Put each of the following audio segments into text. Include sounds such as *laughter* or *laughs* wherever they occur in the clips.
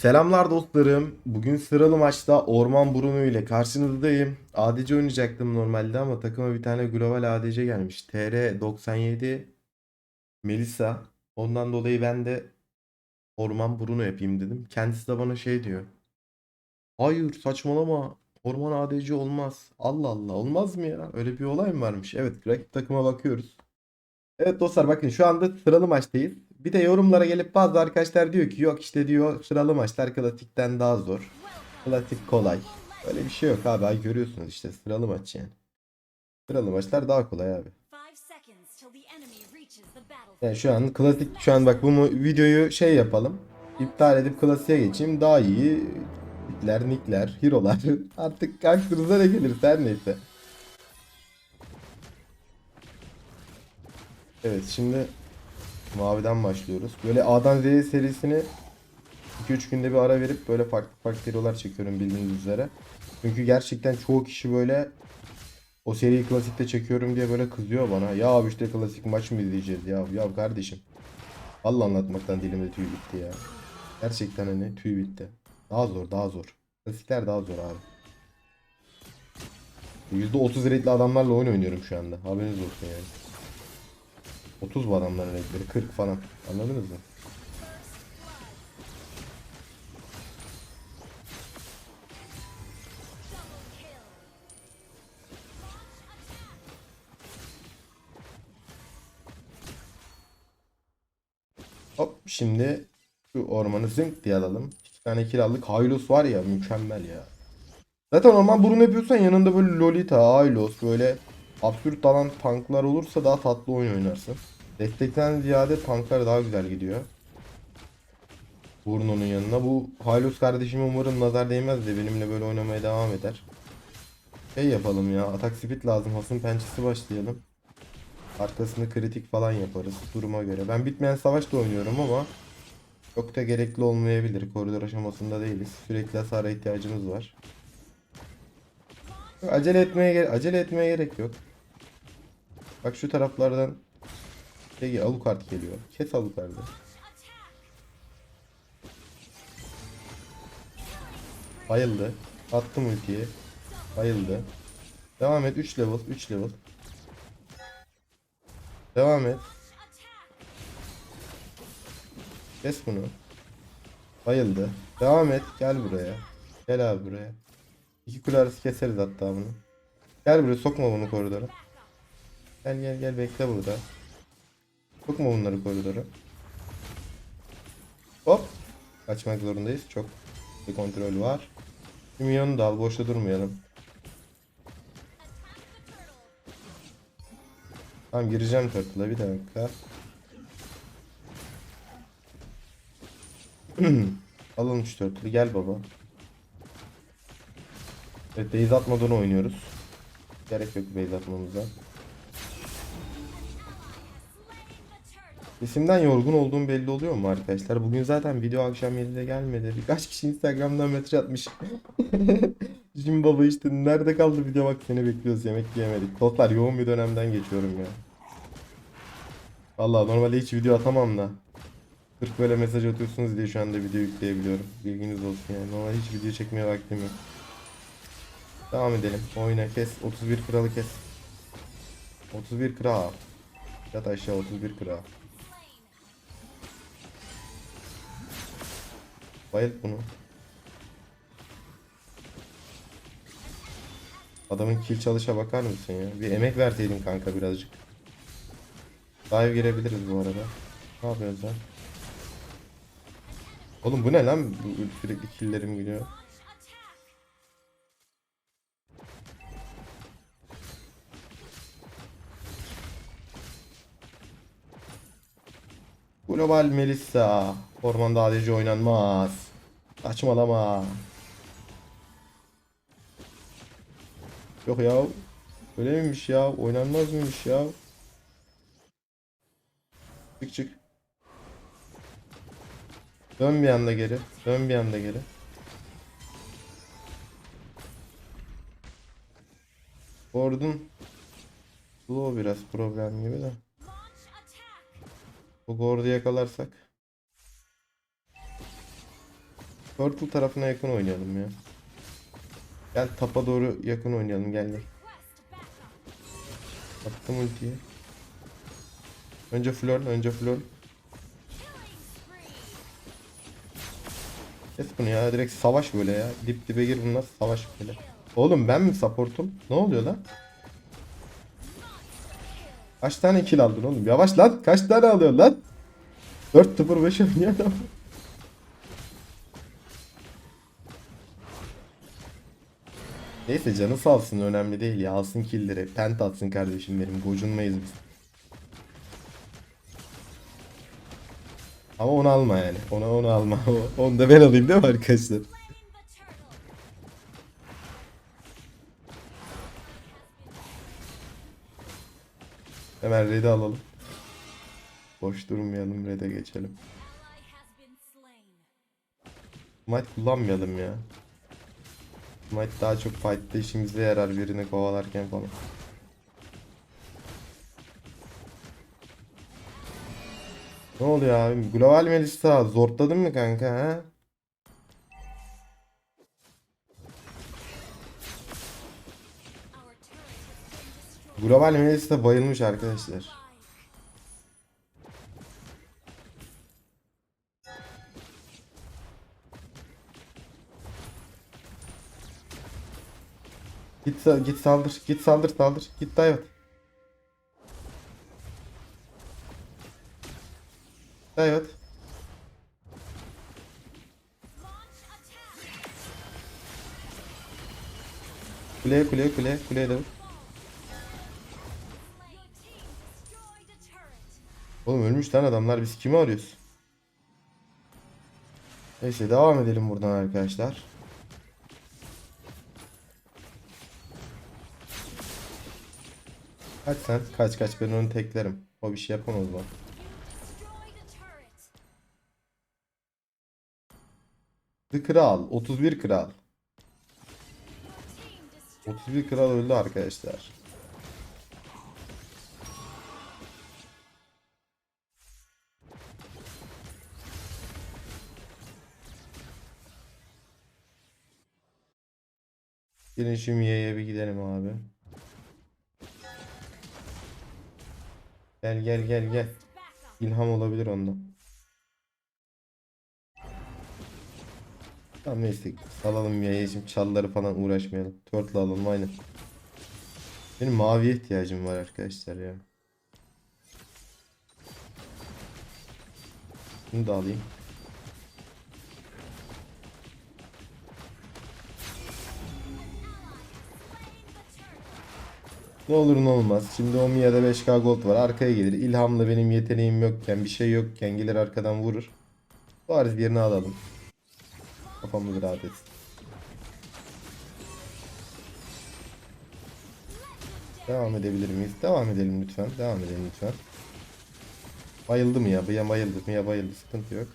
Selamlar dostlarım. Bugün sıralı maçta Orman Bruno ile karşınızdayım. ADC oynayacaktım normalde ama takıma bir tane global ADC gelmiş. TR97 Melissa. Ondan dolayı ben de Orman Bruno yapayım dedim. Kendisi de bana şey diyor. Hayır saçmalama. Orman ADC olmaz. Allah Allah olmaz mı ya? Öyle bir olay mı varmış? Evet rakip takıma bakıyoruz. Evet dostlar bakın şu anda sıralı maçtayız. Bir de yorumlara gelip bazı arkadaşlar diyor ki yok işte diyor sıralı maçlar klasikten daha zor. Klasik kolay. Öyle bir şey yok abi. Görüyorsunuz işte sıralı maç yani. Sıralı maçlar daha kolay abi. Yani şu an klasik şu an bak bu videoyu şey yapalım. İptal edip klasiğe geçeyim. Daha iyi nickler, nickler, hero'lar. *laughs* Artık aklınıza ne gelirse her neyse. Evet şimdi maviden başlıyoruz. Böyle A'dan Z'ye serisini 2-3 günde bir ara verip böyle farklı farklı hero'lar çekiyorum bildiğiniz üzere. Çünkü gerçekten çoğu kişi böyle o seriyi klasikte çekiyorum diye böyle kızıyor bana. Ya abi işte klasik maç mı izleyeceğiz ya? Ya kardeşim. Vallahi anlatmaktan dilimde tüy bitti ya. Gerçekten hani tüy bitti. Daha zor daha zor. Klasikler daha zor abi. %30 rate'li adamlarla oyun oynuyorum şu anda. Haberiniz olsun yani. 30 bu adamların rate'leri 40 falan. Anladınız mı? Hop şimdi şu ormanı zınk diye alalım. İki tane kill aldık. Hylos var ya mükemmel ya. Zaten orman burun yapıyorsan yanında böyle Lolita, Hylos böyle absürt dalan tanklar olursa daha tatlı oyun oynarsın. Destekten ziyade tanklar daha güzel gidiyor. Bruno'nun yanına. Bu Hylos kardeşim umarım nazar değmez de benimle böyle oynamaya devam eder. Şey yapalım ya. Atak speed lazım. Hasım pençesi başlayalım. Arkasını kritik falan yaparız duruma göre. Ben bitmeyen savaş da oynuyorum ama çok da gerekli olmayabilir. Koridor aşamasında değiliz. Sürekli hasara ihtiyacımız var. Acele etmeye acele etmeye gerek yok. Bak şu taraflardan şey Alucard geliyor. Kes Alucard'ı. Bayıldı. Attım ultiyi. Bayıldı. Devam et 3 level 3 level. Devam et. Kes bunu. Bayıldı. Devam et. Gel buraya. Gel abi buraya. İki kule arası keseriz hatta bunu. Gel buraya sokma bunu koridora. Gel gel gel bekle burada. Sokma bunları koridora. Hop. Kaçmak zorundayız. Çok bir kontrol var. Bir milyonu da al. Boşta durmayalım. Tamam gireceğim turtle'a bir dakika. *clears throat* Alalım şu turtle'ı gel baba. Evet base atmadan oynuyoruz. Gerek yok base atmamıza. Sesimden yorgun olduğum belli oluyor mu arkadaşlar? Bugün zaten video akşam 7'de gelmedi. Birkaç kişi Instagram'dan mesaj atmış. *laughs* Jim baba işte nerede kaldı video bak seni bekliyoruz yemek yiyemedik. Dostlar yoğun bir dönemden geçiyorum ya. Vallahi normalde hiç video atamam da. Sırf böyle mesaj atıyorsunuz diye şu anda video yükleyebiliyorum. Bilginiz olsun yani. Normalde hiç video çekmeye vaktim yok. Devam edelim. Oyna kes. 31 kralı kes. 31 kral. Yat aşağı 31 kral. Bayılt bunu. Adamın kill çalışa bakar mısın ya? Bir emek verseydin kanka birazcık. Dive girebiliriz bu arada. Ne yapıyoruz lan? Oğlum bu ne lan? Bu sürekli killerim gidiyor. Global Melissa. Ormanda ADC oynanmaz. Saçmalama. Yok ya. Öyle miymiş ya? Oynanmaz mıymış ya? Çık çık. Dön bir anda geri. Dön bir anda geri. Gordon Slow biraz problem gibi de. Bu Gord'u yakalarsak. Turtle tarafına yakın oynayalım ya. Gel tapa doğru yakın oynayalım gel gel. Attım ultiyi. Önce Flor, önce Flor. Killing spree. Kes bunu ya direkt savaş böyle ya. Dip dibe gir bunlar savaş böyle. Oğlum ben mi supportum? Ne oluyor lan? Kaç tane kill aldın oğlum? Yavaş lan. Kaç tane alıyorsun lan? 4-0-5 oynuyor adam. Neyse canı sağ olsun önemli değil ya. Alsın killleri. Pent atsın kardeşim benim. Gocunmayız biz. Ama onu alma yani. Ona onu alma. *laughs* Onu da ben alayım değil mi arkadaşlar? Hemen red'i alalım. Boş durmayalım red'e geçelim. Smite kullanmayalım ya. Smite daha çok fight'ta işimize yarar birini kovalarken falan. Ne oluyor abi? Global Melissa zortladın mı kanka ha? Global Melissa bayılmış arkadaşlar. Git git saldır, git saldır saldır, git dive at. Dive at. Kuleye kuleye kuleye kuleye de vur. Oğlum ölmüş lan adamlar biz kimi arıyoruz? Neyse devam edelim buradan arkadaşlar. Kaç sen? Kaç kaç ben onu teklerim. O bir şey yapamaz bak. The Kral. 31 Kral. Your team destroyed. 31 Kral öldü arkadaşlar. Gelin şu Mia'ya bir gidelim abi. Gel gel gel gel. İlham olabilir ondan. Tamam neyse salalım Mia'ya şimdi çalları falan uğraşmayalım. Turtle alalım aynen. Benim maviye ihtiyacım var arkadaşlar ya. Bunu da alayım. Ne olur ne olmaz. Şimdi o Mia'da 5k gold var. Arkaya gelir. İlhamla benim yeteneğim yokken, bir şey yokken gelir arkadan vurur. Bariz birini alalım. Kafamız rahat etsin. Devam edebilir miyiz? Devam edelim lütfen. Devam edelim lütfen. Bayıldı mı ya? Ya bayıldı mı ya bayıldı. Sıkıntı yok.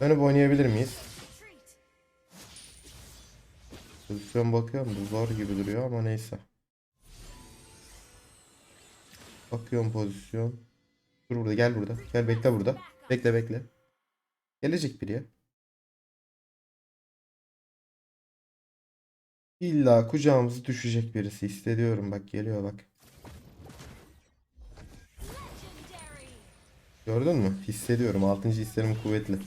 Dönüp oynayabilir miyiz? Pozisyon bakıyorum da zor gibi duruyor ama neyse. Bakıyorum pozisyon. Dur burada gel burada. Gel bekle burada. Bekle bekle. Gelecek biri ya. İlla kucağımıza düşecek birisi hissediyorum bak geliyor bak. Gördün mü? Hissediyorum. Altıncı hislerim kuvvetli.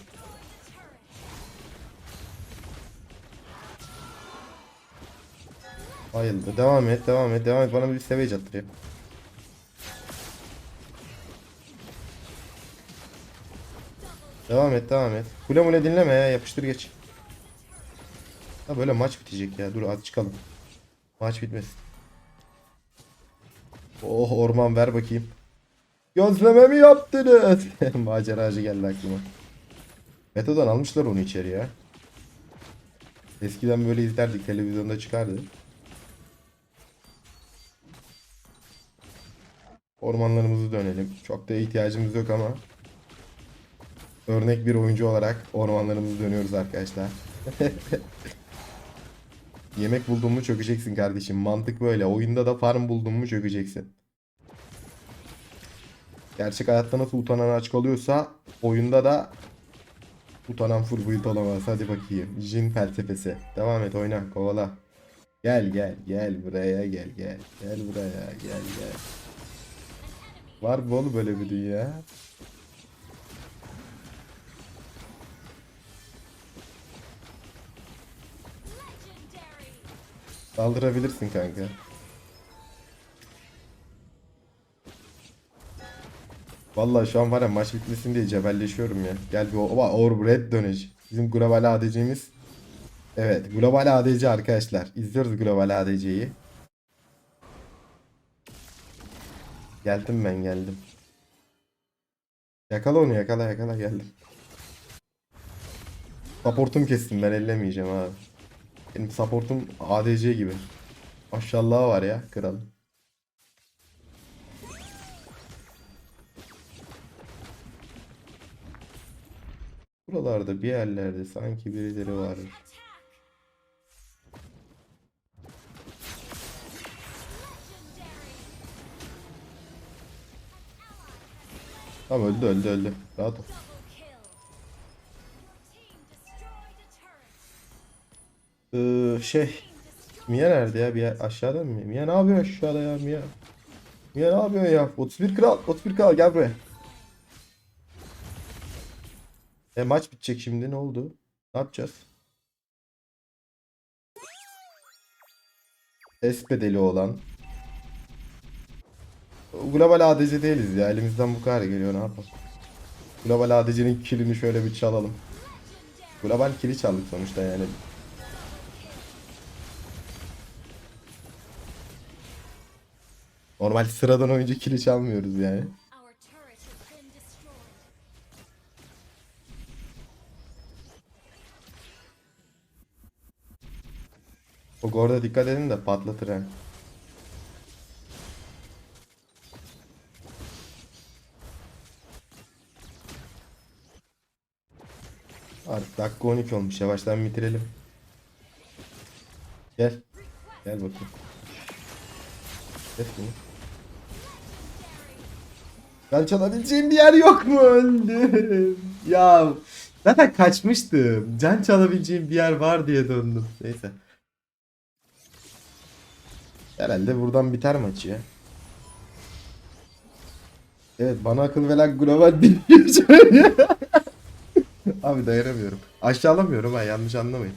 Bayıldı. Devam et, devam et, devam et. Bana bir savage attır Devam et, devam et. Kule mule dinleme ya. Yapıştır geç. Ha böyle maç bitecek ya. Dur hadi çıkalım. Maç bitmesin. Oh orman ver bakayım. Gözleme mi yaptınız? *laughs* Maceracı geldi aklıma. Metodan almışlar onu içeri ya. Eskiden böyle izlerdik. Televizyonda çıkardı. Ormanlarımızı dönelim. Çok da ihtiyacımız yok ama. Örnek bir oyuncu olarak ormanlarımızı dönüyoruz arkadaşlar. *laughs* Yemek buldun mu çökeceksin kardeşim. Mantık böyle. Oyunda da farm buldun mu çökeceksin. Gerçek hayatta nasıl utanan aç kalıyorsa oyunda da Utanan full build olamaz. Hadi bakayım. Jin felsefesi. Devam et oyna. Kovala. Gel gel gel buraya gel gel. Gel buraya gel gel. Var mı oğlum böyle bir dünya? Saldırabilirsin kanka. Vallahi şu an var ya maç bitmesin diye cebelleşiyorum ya. Gel bir oba Orb Red döneci. Bizim global ADC'miz. Evet global ADC arkadaşlar. İzliyoruz global ADC'yi. Geldim ben geldim. Yakala onu yakala yakala geldim. Supportum kestim ben ellemeyeceğim abi. Benim supportum ADC gibi. Maşallah var ya kral. Buralarda bir yerlerde sanki birileri var. Tamam öldü öldü öldü. Rahat ol. Ee, şey. Mia nerede ya? Bir aşağıda mı? Mia ne yapıyor aşağıda ya Mia? Mia ne yapıyor ya? 31 kral 31 kral gel buraya. E maç bitecek şimdi ne oldu? Ne yapacağız? Es bedeli olan. Global ADC değiliz ya. Elimizden bu kadar geliyor ne yapalım. Global ADC'nin killini şöyle bir çalalım. Global kili çaldık sonuçta yani. Normal sıradan oyuncu kili çalmıyoruz yani. O orada dikkat edin de patlatır ha. Artık dakika 12 olmuş. Yavaştan bitirelim. Gel. Gel bakayım. Gel bunu. Ben çalabileceğim bir yer yok mu? Öldüm. Ya zaten kaçmıştım. Can çalabileceğim bir yer var diye döndüm. Neyse. Herhalde buradan biter maç ya. Evet bana akıl veren global bir *laughs* Abi dayanamıyorum. Aşağılamıyorum ha yanlış anlamayın.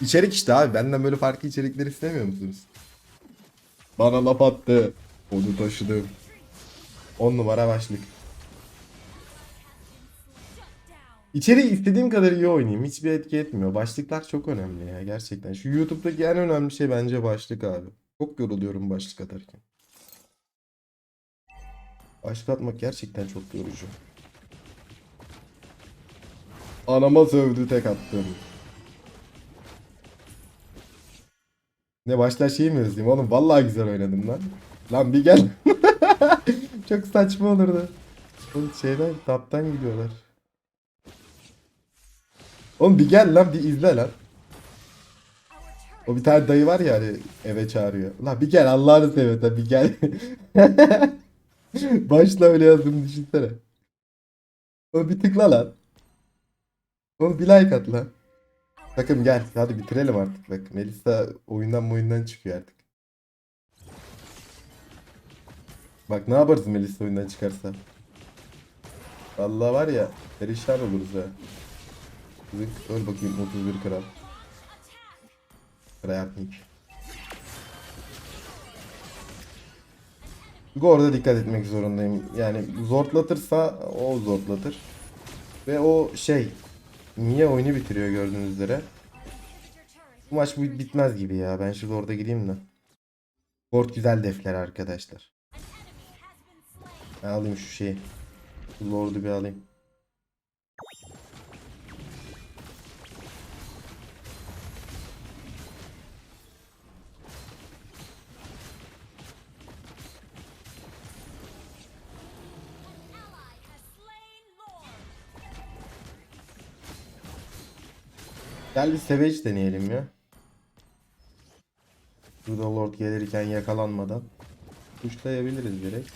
İçerik işte abi benden böyle farklı içerikler istemiyor musunuz? Bana laf attı. Onu taşıdım. 10 numara başlık. İçeriği istediğim kadar iyi oynayayım. Hiçbir etki etmiyor. Başlıklar çok önemli ya gerçekten. Şu YouTube'daki en önemli şey bence başlık abi. Çok yoruluyorum başlık atarken. Başlık atmak gerçekten çok yorucu. Anama sövdü tek attım. Ne başta şey mi yazayım oğlum? Vallahi güzel oynadım lan. Lan bir gel. *laughs* çok saçma olurdu. Oğlum şeyden taptan gidiyorlar. Oğlum bir gel lan bir izle lan. O bir tane dayı var ya hani eve çağırıyor. Lan bir gel Allah'ını seversen bir gel. *laughs* Başla öyle yazdığını düşünsene. Oğlum bir tıkla lan. Oğlum bir like at lan. Takım gel hadi bitirelim artık bak. Melisa oyundan oyundan çıkıyor artık. Bak ne yaparız Melisa oyundan çıkarsa. Vallahi var ya perişan oluruz ha. Zınk, Öl bakayım 31 kral. Krayapnik. Çünkü orada dikkat etmek zorundayım. Yani zortlatırsa o zortlatır. Ve o şey niye oyunu bitiriyor gördüğünüz üzere. Bu maç bitmez gibi ya. Ben şurada orada gireyim de. Fort güzel defler arkadaşlar. Ben alayım şu şeyi. Lord'u bir alayım. Gel bir Savage deneyelim ya. Burada Lord gelirken yakalanmadan. Tuşlayabiliriz direkt.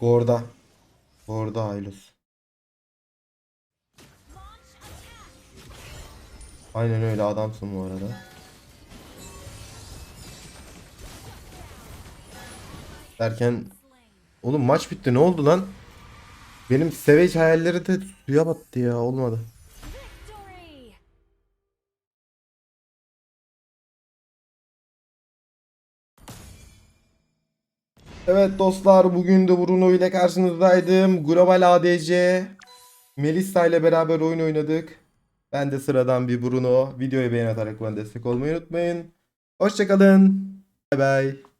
Gorda. Gorda Aylus. Aynen öyle adamsın bu arada. Derken oğlum maç bitti ne oldu lan? Benim Savage hayalleri de suya battı ya olmadı. Evet dostlar bugün de Bruno ile karşınızdaydım. Global ADC Melissa ile beraber oyun oynadık. Ben de sıradan bir Bruno. Videoyu beğen atarak bana destek olmayı unutmayın. Hoşçakalın. Bay bay.